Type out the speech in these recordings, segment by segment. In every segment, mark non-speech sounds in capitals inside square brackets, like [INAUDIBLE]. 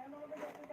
man over there.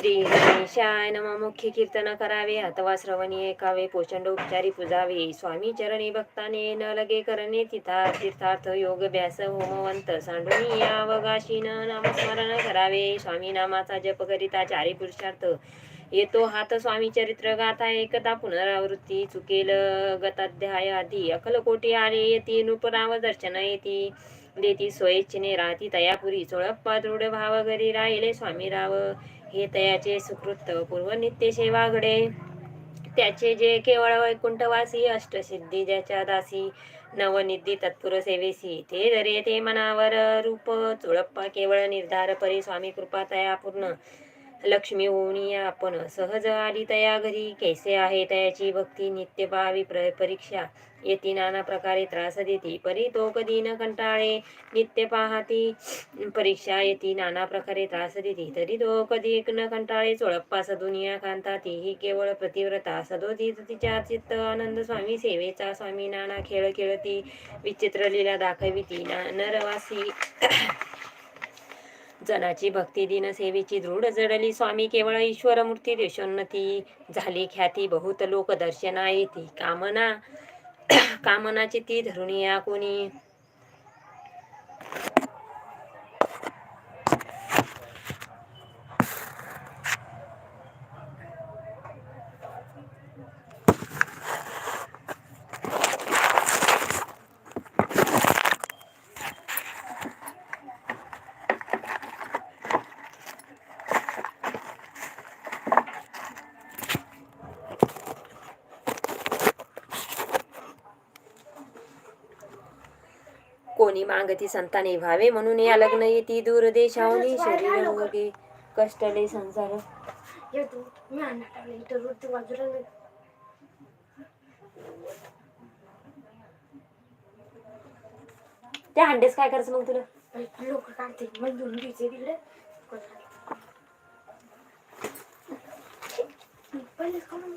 Shri गणेशाय नम. मुख्य कीर्तन करावे अथवा श्रवणी ऐकावे पोचंड उपचारी पूजावे. स्वामी चरणी भक्ताने न लगे करणे तिथा तीर्थार्थ योग व्यास होमवंत सांडुनी यावगाशीन नामस्मरण करावे. स्वामी नामाचा जप करिता चारी पुरुषार्थ. येतो हात स्वामी चरित्र गाथा एकदा पुनरावृत्ती चुकेल गताध्याय आधी. अकलकोटी आले येती नृपराव दर्शन येती. देती स्वेच्छेने राहती तयापुरी चोळप्पा दृढ भाव घरी राहिले स्वामी राव. हे तयाचे सुकृत नित्य त्याचे जे केवळ वैकुंठवासी अष्टसिद्धी ज्याच्या दासी नवनिधी तत्पुर सेवेसी ते दरे ते मनावर रूप चोळप्पा केवळ निर्धार परी स्वामी कृपा तया पूर्ण. लक्ष्मी ओणी आपण सहज आली तया घरी. कैसे आहे तयाची भक्ती? नित्य पाहावी प्र परीक्षा. येती नाना प्रकारे त्रास देती. परी तो कधी न कंटाळे. नित्य पाहती. परीक्षा येती नाना प्रकारे त्रास देती. तरी तो कधी न कंटाळे. चोळप्पा सदुनिया कांता तीही केवळ प्रतिव्रता. सदोती तिच्या चित्त आनंद स्वामी. सेवेचा स्वामी नाना खेळ खेळती. विचित्र लीला दाखविती. ना नरवासी. जनाची भक्ती दिन सेवेची दृढ जडली. स्वामी केवळ ईश्वर मूर्ती देशोन्नती झाली. ख्याती बहुत लोक दर्शना येती कामना [CLEARS THROAT] कामनाची ती धरुणी या कोणी कोणी मागती संताने व्हावे म्हणून या लग्न येती. दूर देशावनी शरीर भोगे कष्टले संसार. त्या अंडेस काय करायचं मग तुला? लोक काढते मग घेऊन घ्यायचे तिकडे. पहिलेच काढून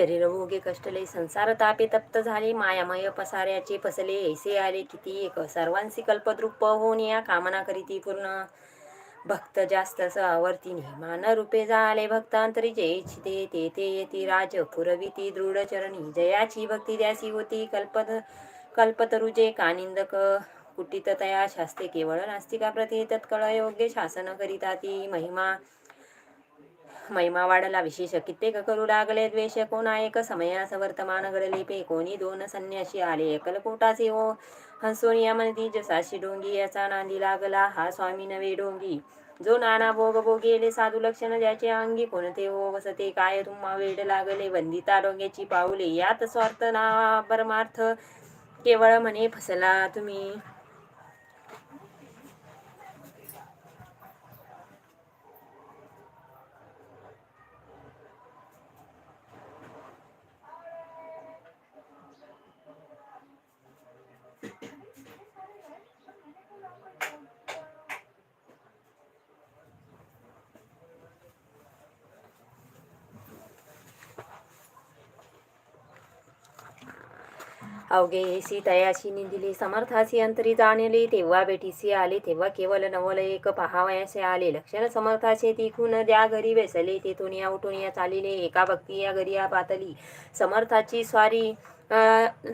शरीर भोगे कष्टले संसार तापे तप्त झाले. मायामय पसाऱ्याचे फसले. ऐसे आले किती एक सर्वांशी कल्पद्रुप होऊन या कामना करीती पूर्ण. भक्त जास्त आवर्तीने मान रूपे झाले भक्तांतरी. जे इच्छिते ते ते येती. राज पुरविती दृढ चरणी. जयाची भक्ती द्यासी होती. कल्पत कल्पतरुजे कानिंदक कुटित तया शास्ते केवळ नास्तिका प्रती तत्कळ योग्य शासन करिता ती महिमा महिमा वाढला. विशेष कित्येक करू लागले द्वेष. कोणा एक समयास वर्तमान घडले कोणी दोन संन्याशी आले. एकलकोटाचे हो. हंसोनिया म्हणती जसाशी डोंगी याचा नांदी लागला हा स्वामी नवे डोंगी. जो नाना भोग भोगेले साधू लक्षण ज्याचे अंगी कोणते हो वसते काय तुम्हा वेड लागले? वंदिता डोंग्याची पाऊले. यात स्वार्थ ना परमार्थ केवळ म्हणे फसला तुम्ही. अवघे सीतयाशी निंदिली. समर्थासी अंतरी जाणले. तेव्हा बेटीसी आले. तेव्हा केवळ नवल एक पहावयासे आले. लक्षण समर्थाचे तिखून द्या घरी बेसले तेथून या उठून या चालिले. एका भक्ती या घरी या पातली. समर्थाची स्वारी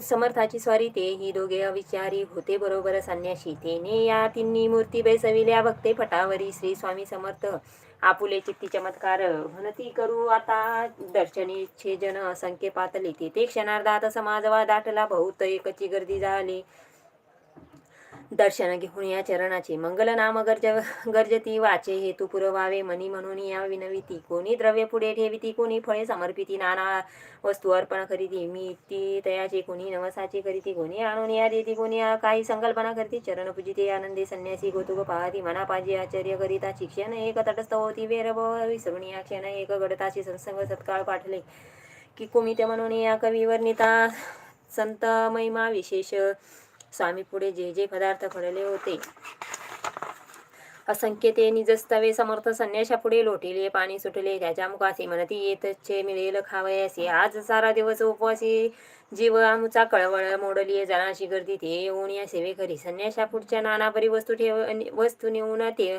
समर्थाची स्वारी ते ही दोघे अविचारी होते बरोबर संन्याशी. तेने या तिन्ही मूर्ती बेसविल्या. भक्ते पटावरी श्री स्वामी समर्थ. आपुले चित्ती चमत्कार म्हणती करू आता. दर्शनीचे जन असंख्य पातले तेथे क्षणार्धात समाजवा दाटला बहुत एकची गर्दी झाली. दर्शन घेऊन या चरणाचे मंगल नाम गर्ज गर्जती वाचे हेतू पुरवावे मनी म्हणून या विनविती कोणी द्रव्य पुढे ठेविती कोणी फळे समर्पिती नाना वस्तू अर्पण करीती मी ती तयाची कोणी नवसाची करीती कोणी आणून या देती कोणी या काही संकल्पना करती चरण पूजिते आनंदे संन्यासी गोतुक पाहती मनापाजी आचार्य करिता शिक्षण एक तटस्थ होती वेरभ विसरून या क्षण एक गडताचे संसंग सत्काळ पाठले की कुमिते म्हणून या कवी वर्णिता संत महिमा विशेष स्वामी पुढे जे जे पदार्थ घडले होते. असंख्य ते निजस्तवे समर्थ संन्याशा पुढे लोटिले पाणी सुटले त्याच्या मुखासी म्हणती येतचे मिळेल खावयासी. आज सारा दिवस उपवासी जीव आमचा कळवळ मोडली जनाशी गर्दी ते येऊन या सेवेकरी संन्याशा पुढच्या नाना परी वस्तू ठेव वस्तू नेऊन ते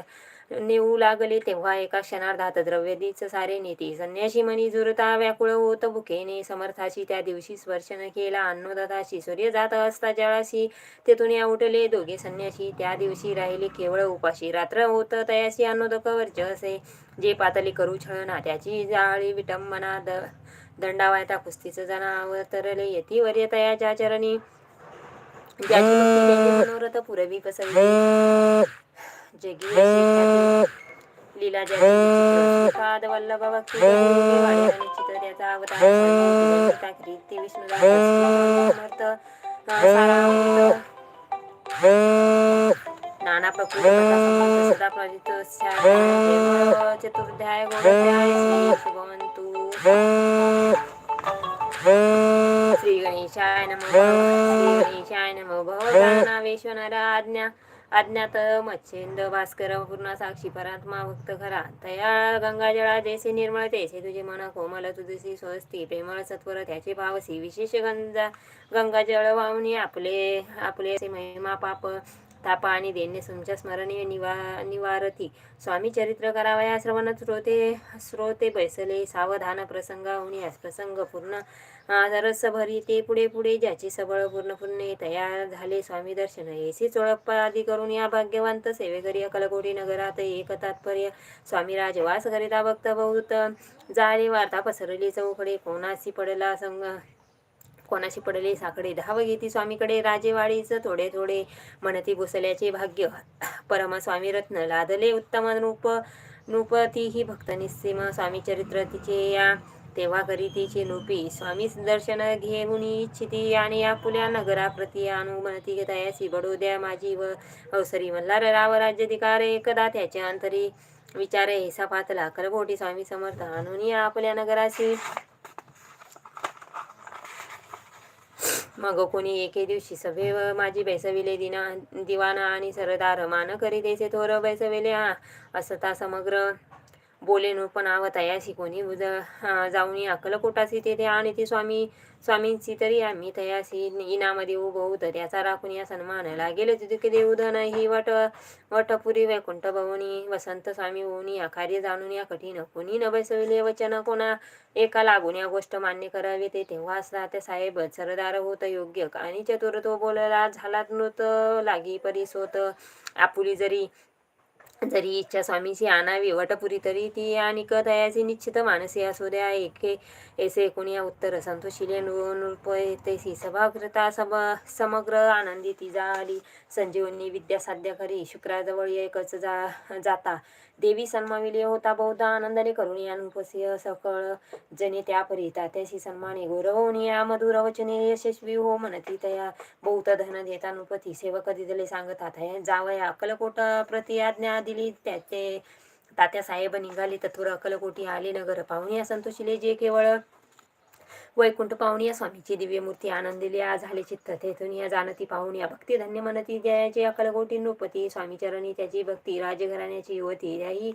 नेऊ लागले तेव्हा एका क्षणार्धात द्रव्यदीच सारे नेते. संन्याशी मनी जुरता व्याकुळ होत भुकेने समर्थाशी. त्या दिवशी स्पर्शन केला अन्नदाताशी. सूर्य जात असता जळाशी तेथून या उठले. दोघे संन्याशी त्या दिवशी राहिले केवळ उपाशी. रात्र होत तयाशी अन्नोदक वर्ज असे. जे पातळी करू छळना त्याची जाळी विटंबना द दंडावायता कुस्तीचं जनावर तरले. यतीवर तयाच्या चरणी ज्याची मनोरथ पुरवी पसरली. जगी लीला जगी वल्लभ भक्ती त्याचा अवतार. गीता कीर्ती नाना प्रकृती सदा प्रजित चतुर्ध्याय गोध्याय श्री गणेशाय नमो श्री गणेशाय नमो भवतानावेश्वर अज्ञात मच्छेंद भास्कर पूर्ण साक्षी परात्मा भक्त खरा. तया गंगाजळा जैसे निर्मळ तैसे तुझे मन कोमल तुझी स्वस्ती प्रेमळ सत्वर त्याचे भावसी विशेष गंगा गंगाजळ वाहुनी आपले आपले महिमा पाप. ताप आणि देणे तुमच्या स्मरणीय निवा निवारती. स्वामी चरित्र करावया श्रवण श्रोते श्रोते बैसले. सावधान प्रसंगाहुनी आज प्रसंग पूर्ण रस भरी. ते पुढे पुढे ज्याचे सबळ पूर्ण पूर्ण तयार झाले स्वामी दर्शन. येसी चोळप्पा आदी करून या भाग्यवंत सेवेकरी अकलकोटी नगरात एक तात्पर्य. स्वामी राजवास करिता भक्त बहुत. जाळे वार्ता पसरली चौकडे. कोणासी पडला संग कोणाशी पडले साकडे धाव घेती स्वामीकडे. राजेवाडीच थोडे थोडे म्हणती भुसल्याचे भाग्य. परम स्वामी रत्न लादले उत्तम रूप नृपती ही भक्त निस्सीम स्वामी चरित्र तिचे या तेव्हा करी तिची नृपी स्वामी दर्शन घेऊन इच्छिती आणि आपुल्या नगराप्रती आणू म्हणती तयासी बडू द्या माझी व अवसरी मल्हार राव राज्याधिकार. एकदा त्याच्या अंतरी विचारे हिसा पातला. करभोटी स्वामी समर्थ आणून या आपल्या नगराशी. मग कोणी एके दिवशी सभे माझी बैसविले दिना दिवाना आणि सरदार मान करी त्याचे थोर बैसविले. हा असता समग्र बोलेनु पण तयाशी कोणी. बुज हा, जाऊन अक्कलकोटासी तेथे आणि ती स्वामी स्वामींची तरी आम्ही तयासी इनामध्ये उभं होतं. त्याचा राखून या सन्मानाला गेले. तिथे देऊ धन ही वट वटपुरी वैकुंठ भवनी वसंत स्वामी होऊनी या. कार्य जाणून या. कठीण कोणी न बैसविले वचन कोणा. एका लागून या गोष्ट मान्य करावी. ते तेव्हा त्या साहेब. सरदार होत योग्य. आणि चतुर तो बोलला झाला नृत लागी परिसोत. आपुली जरी जरी इच्छा स्वामीची आणावी वटपुरी तरी ती आणि तयाची निश्चित मानसी असू द्या एके ऐसे एकोणी उत्तर संतोषिले नृपयतेसी सभाकृता सब समग्र आनंदी ती झाली. संजीवनी विद्या साध्य करी. शुक्राजवळ एकच जा जाता. देवी सन्माविले होता बहुधा आनंदाने करून या नृपस्य सकळ जने त्या परी तात्याशी सन्माने गौरवून या मधुर वचने यशस्वी हो म्हणती तया. बहुत धन देता नृपती सेवक दिदले सांगतात हे जावया अक्कलकोट प्रति आज्ञा दिली त्याचे. तात्या साहेब निघाले तथुर अक्कलकोटी आले नगर पाहुण्या संतोषिले जे केवळ वैकुंठ पाहुनिया स्वामीची दिव्य मूर्ती आनंदिली झाले चित्त तेथून या जाणती या. भक्ती धन्य म्हणती जयाची अकलकोटी नृपती. स्वामी चरणी त्याची भक्ती. राजघराण्याची युवती. त्याही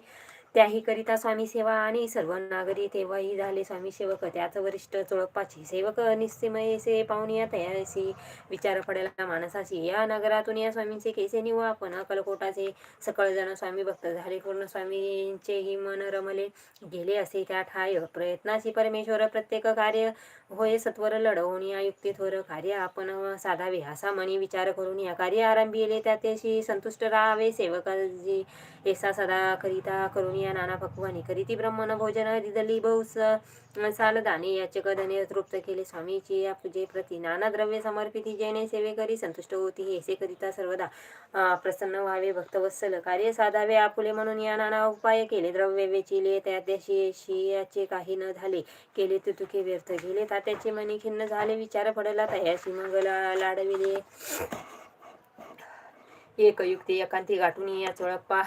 त्याही करिता स्वामी सेवा आणि सर्व नागरी तेव्हाही झाले स्वामी सेवक. त्याच वरिष्ठ चोळपाची सेवक निस्सिमयसे पाहुणिया तयासी विचार पडला माणसाची. या नगरातून या स्वामींचे केसे निवा आपण? अकलकोटाचे सकळ जण स्वामी भक्त झाले. पूर्ण स्वामींचेही मन रमले गेले असे. त्या ठाय प्रयत्नाशी परमेश्वर प्रत्येक कार्य होय सत्वर लढवून या युक्ती थोर कार्य आपण साधावे. असा मनी विचार करून या कार्य आरंभी त्या त्याशी संतुष्ट राहावे. सेवकाजी एसा सदा करिता करून या नाना पक्वानी करीती. ब्रह्मन भोजन दिदली बहुस साल याचे कदने तृप्त केले. स्वामीची या पूजेप्रती नाना द्रव्य समर्पिती जैने सेवे करी संतुष्ट होती हेसे करिता सर्वदा प्रसन्न व्हावे भक्तवत्सल कार्य साधावे आपुले म्हणून या नाना उपाय केले. द्रव्य वेचिले त्या त्याशी याचे काही न झाले. केले ते तुके व्यर्थ गेले. तात्याचे मनी खिन्न झाले. विचार पडला तयाशी मंगला लाडविले. एक युक्ती एकांती गाठून या चोळप्पा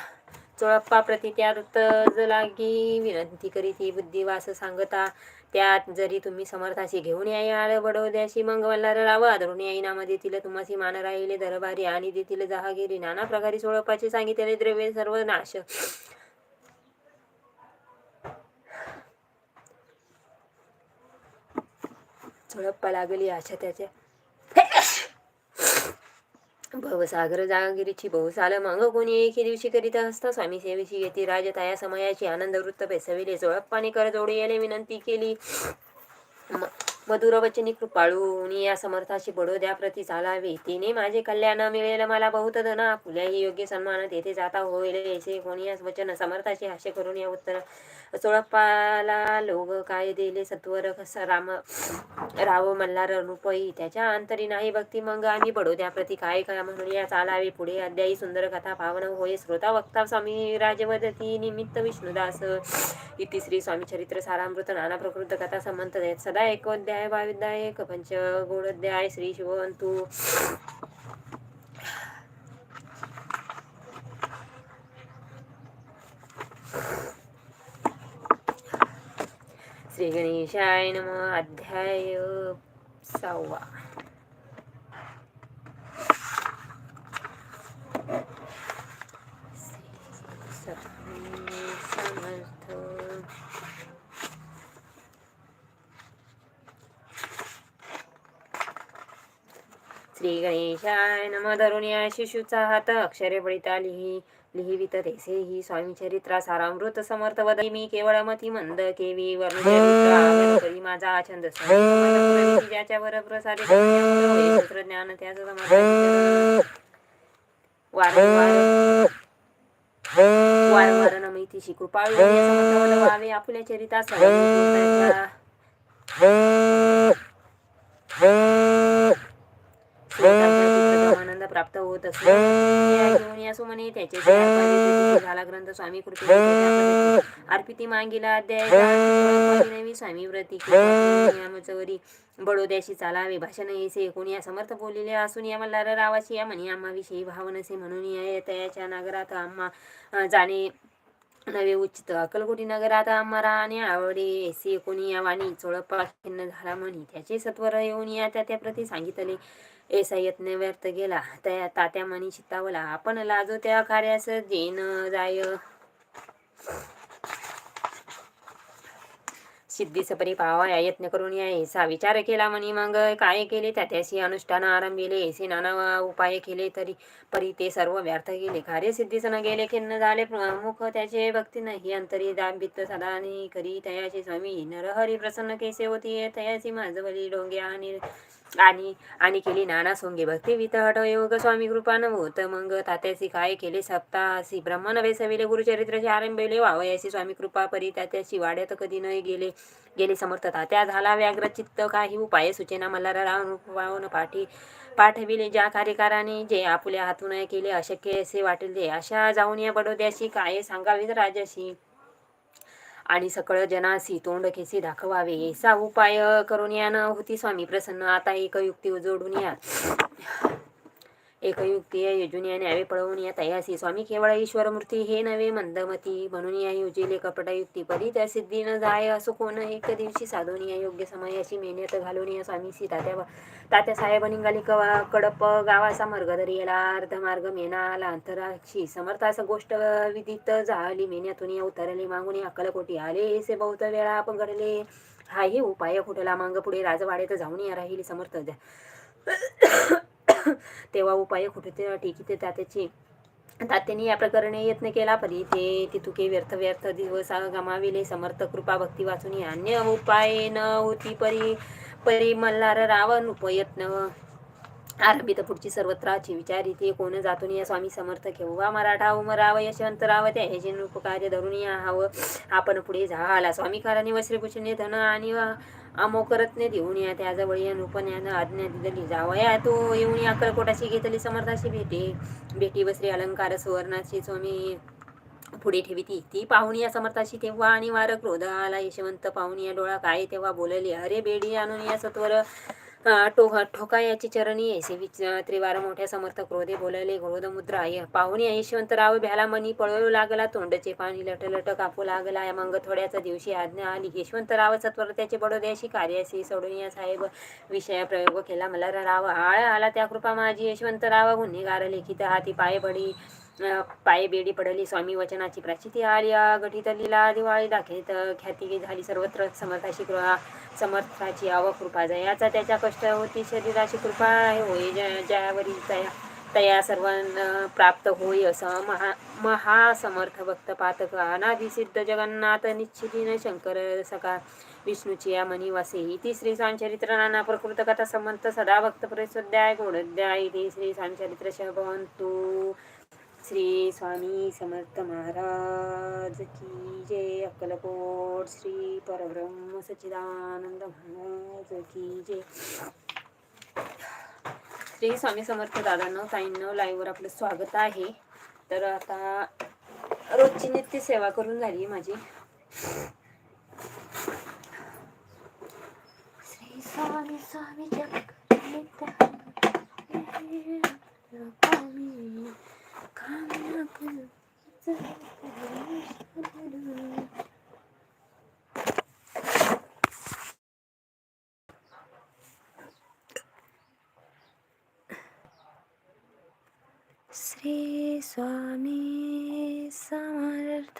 चोळप्पा प्रति त्यात लागी विनंती करीती बुद्धिवास सांगता त्यात जरी तुम्ही समर्थाशी घेऊन याल बडोद्याशी मग वल्लार राव आदरून याई इनामध्ये देतील तुम्हाशी मान राहिले दरबारी आणि देतील जहागिरी. नाना प्रकारे सोळपाचे सांगितले द्रव्य सर्व नाश. चोळप्पा लागली आशा त्याच्या भवसागर जागिरीची बहुसाल मांग कोणी एके दिवशी करीत असता स्वामी सेवेशी येती. राजताया समयाची आनंद वृत्त बेसविले जोळप्पाने कर जोडी याले विनंती केली. मधुरवचनी कृपाळूनी या समर्थाशी बडोद्या प्रती चालावे. तिने माझे कल्याण मिळेल मला बहुत धना. फुल्याही योग्य सन्मान तेथे जाता होईल. ऐसे कोणी या वचन समर्थाशी हास्य करून या उत्तर सोळप्पाला लोग काय दिले? सत्वर राम राव मल्हार रुपई त्याच्या अंतरी नाही. भक्ती मग आम्ही बडोद्या प्रती काय काय म्हणून या चालावे. पुढे अध्यायी सुंदर कथा पावन होय. श्रोता वक्ता स्वामी राजवदती निमित्त विष्णुदास इति श्री स्वामी चरित्र सारामृत नाना प्रकृत कथा संबंध सदा एकोद्या जय एक पंच गुणध्याय श्री शिवंतु श्री गणेशाय नम अध्याय सहावा स्वामी समर्थ श्री गणेशाय नम धरून या शिशूचा हात अक्षरे बळीता लिही लिहिवित तेसे ही स्वामी चरित्रा सारामृत समर्थ वदई मी केवळ मती मंद केवी वर्ण माझा छंद समर्थ ज्याच्यावर प्रसारित तंत्रज्ञान त्याच समाधान वारंवार वारंवार नमितीशी कृपाळू समर्थ व्हावे आपुल्या चरिता आनंद प्राप्त होत असतो या घेऊन या सुमने त्याचे झाला ग्रंथ स्वामी कृपे अर्पिती मागिला अध्याय स्वामी व्रती नियमचवरी बडोद्याशी चालावे भाषण येसे कोणी या समर्थ बोललेले असून या मल्हार रावाची या म्हणी आम्हाविषयी भाव नसे म्हणून या तयाच्या नगरात आम्हा जाणे नवे उचित अक्कलकोटी नगरात आम्हा राहणे आवडे ऐसे कोणी या वाणी चोळप्पा खिन्न झाला म्हणी त्याचे सत्वर येऊन या त्या त्या प्रती सांगितले. एसा यत्न व्यर्थ गेला. त्या तात्या मनी चित्तावला आपण लाजो त्या कार्यास जेन जाय. सिद्धीस परी पावा या यत्न करून या ऐसा विचार केला म्हणे मग. काय केले? त्यात्याशी अनुष्ठान आरंभिले. ऐसे नाना उपाय केले तरी परी ते सर्व व्यर्थ गेले. कार्य सिद्धीस न गेले खिन्न झाले. प्रमुख त्याचे भक्ती नाही. अंतरी दांबित सदानी करी. तयाचे स्वामी नरहरी प्रसन्न केसे होती तयाची माझवली डोंग्या आणि आणि आणि केली नाना सोंगे भक्ती वितहट योग स्वामी कृपान होत मग तात्याशी काय केले? सप्तासी ब्रह्मन वेसविले गुरुचरित्राचे आरंभिले वावयासी स्वामी कृपा परी तात्याशी वाड्यात कधी न गेले गेले समर्थ तात्या झाला व्याग्र चित्त काही उपाय सूचना मला रावण पाठी पाठविले ज्या कार्यकाराने जे आपल्या हातून केले अशक्य असे वाटेल ते. अशा जाऊन या बडोद्याशी काय सांगावीत राजाशी? आणि सकळ जनासी तोंड केसी दाखवावे. ऐसा उपाय करून या न होती स्वामी प्रसन्न. आता एक युक्ती जोडून या. एकयुक्ती योजून या न्यावे पळवून या तयासी. स्वामी केवळ ईश्वर मूर्ती हे नवे मंदमती. म्हणून या योजिले कपट युक्ती परी त्या सिद्धी न जाय असो कोण एक दिवशी साधून या योग्य समयाची मेहनत घालून या स्वामी सी तात्या तात्या साहेब निघाली कवा कडप गावाचा मार्ग धरियला अर्ध मार्ग मेनाला अंतराक्षी. समर्थास गोष्ट विदित झाली. मेन्यातून या उतरले मागून या अक्कलकोटी आले. से बहुत वेळा आपण घडले. हाही उपाय खोटला. मांग पुढे राजवाड्यात जाऊन या राहिली समर्थ. [COUGHS] तेव्हा उपाय कुठे ते टिकीते तात्याची. तात्याने या प्रकरणे यत्न केला परी ते तितुके व्यर्थ व्यर्थ दिवस गमाविले. समर्थ कृपा भक्ती वाचून अन्य उपाय न होती परी परी मल्हार रावण उपयत्न. आरंभित पुढची सर्वत्राची विचारी ते कोण जातून या स्वामी समर्थ केव्हा मराठा उमराव यशवंतराव त्या हे जे उपकार्य धरून या हवं आपण पुढे झाला. स्वामी काराने वस्त्रभूषणे धन आणि अमोकरत्ने देऊन या त्याजवळ या नृपण्यानं आज्ञा दिली जावया तो येऊन या अक्कलकोटाशी घेतली समर्थाशी भेटे. भेटी बसरी अलंकार सुवर्णाची स्वामी पुढे ठेविती ती. पाहुणी या समर्थाशी तेव्हा आणि वार क्रोध आला यशवंत पाहुणी या डोळा काय तेव्हा बोलली. अरे बेडी आणून या सत्वर. अं, चरणी ऐसे विच त्रिवार मोठ्या समर्थ क्रोधे बोलले क्रोध मुद्रा पाहुणे पाहुणी यशवंतराव भ्याला मनी पळवू लागला. तोंडचे पाणी लटलट कापू लागला. मग थोड्याच दिवशी आज्ञा आली यशवंतराव सत्वर त्याचे बडोद्याशी कार्याशी सोडून या साहेब विषय प्रयोग केला. मला राव आळ आला त्या कृपा माझी. यशवंतराव गुन्हेगार लेखित हाती पाय पडी पाय बेडी पडली स्वामी वचनाची प्राचिती आली आ, गठीत लीला दिवाळी दाखवित ख्याती झाली सर्वत्र समर्थाशी कृपा समर्थाची आव कृपा जयाचा त्याच्या कष्ट होती शरीराची कृपा होय ज्या- ज्यावरील तया तया सर्वांना प्राप्त होय असं महा महासमर्थ भक्त पातक अनाभिसिद्ध जगन्नाथ निश्चितीन शंकर सका विष्णूची या मनिवासे ती श्री सांचरित्र नाना प्रकृत कथा संबंध सदा भक्त परिसुद्ध्याय गोडद्याय इति श्री सांचरित्र शभवंतू श्री स्वामी समर्थ महाराज की जय. अक्कलकोट श्री परब्रह्म सच्चिदानंद महाराज की जय. श्री स्वामी समर्थ दादांनो ताईंनो लाईव्हवर आपलं स्वागत आहे. तर आता रोजची नित्य सेवा करून झाली माझी. श्री स्वामी स्वामी जप श्री स्वामी समर्थ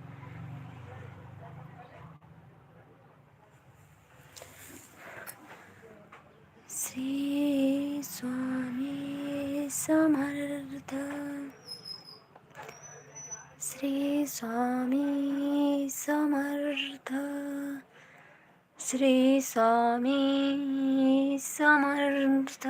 श्री स्वामी समर्थ